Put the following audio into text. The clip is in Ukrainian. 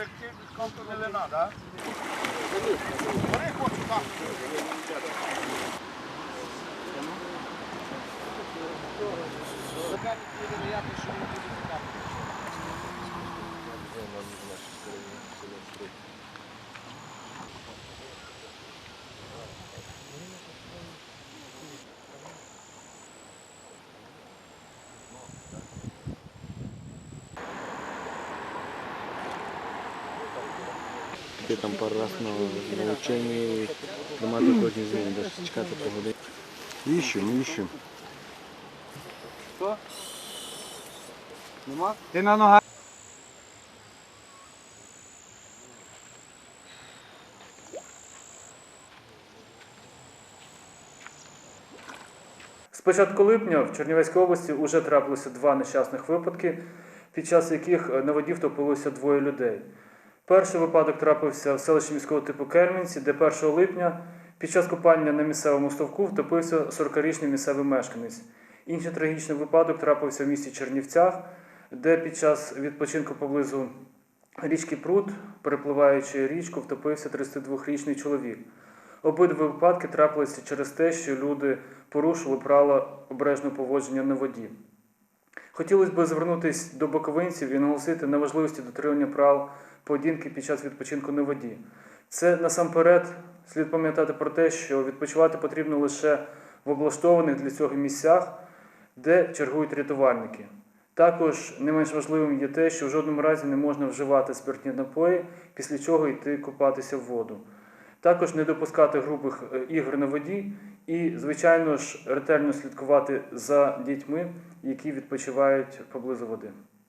Alto tu del che il conto delle nada? Vorrei posso fare. Ти там пару раз на, на ученні приймати кожні зміни, даже чекати погоди. Іщемо, іщемо. Хто? Нема? Ти на ногах. З початку липня в Чернівецькій області вже трапилося два нещасних випадки, під час яких е, на воді втопилося двоє людей. Перший випадок трапився в селищі міського типу Кермінці, де 1 липня під час купання на місцевому ставку втопився 40-річний місцевий мешканець. Інший трагічний випадок трапився в місті Чернівцях, де під час відпочинку поблизу річки Прут, перепливаючи річку, втопився 32-річний чоловік. Обидва випадки трапилися через те, що люди порушили правила обережного поводження на воді. Хотілося б звернутися до боковинців і наголосити на важливості дотримання прав поведінки під час відпочинку на воді. Це насамперед слід пам'ятати про те, що відпочивати потрібно лише в облаштованих для цього місцях, де чергують рятувальники. Також не менш важливим є те, що в жодному разі не можна вживати спиртні напої, після чого йти купатися в воду. Також не допускати грубих е, ігор на воді і, звичайно ж, ретельно слідкувати за дітьми, які відпочивають поблизу води.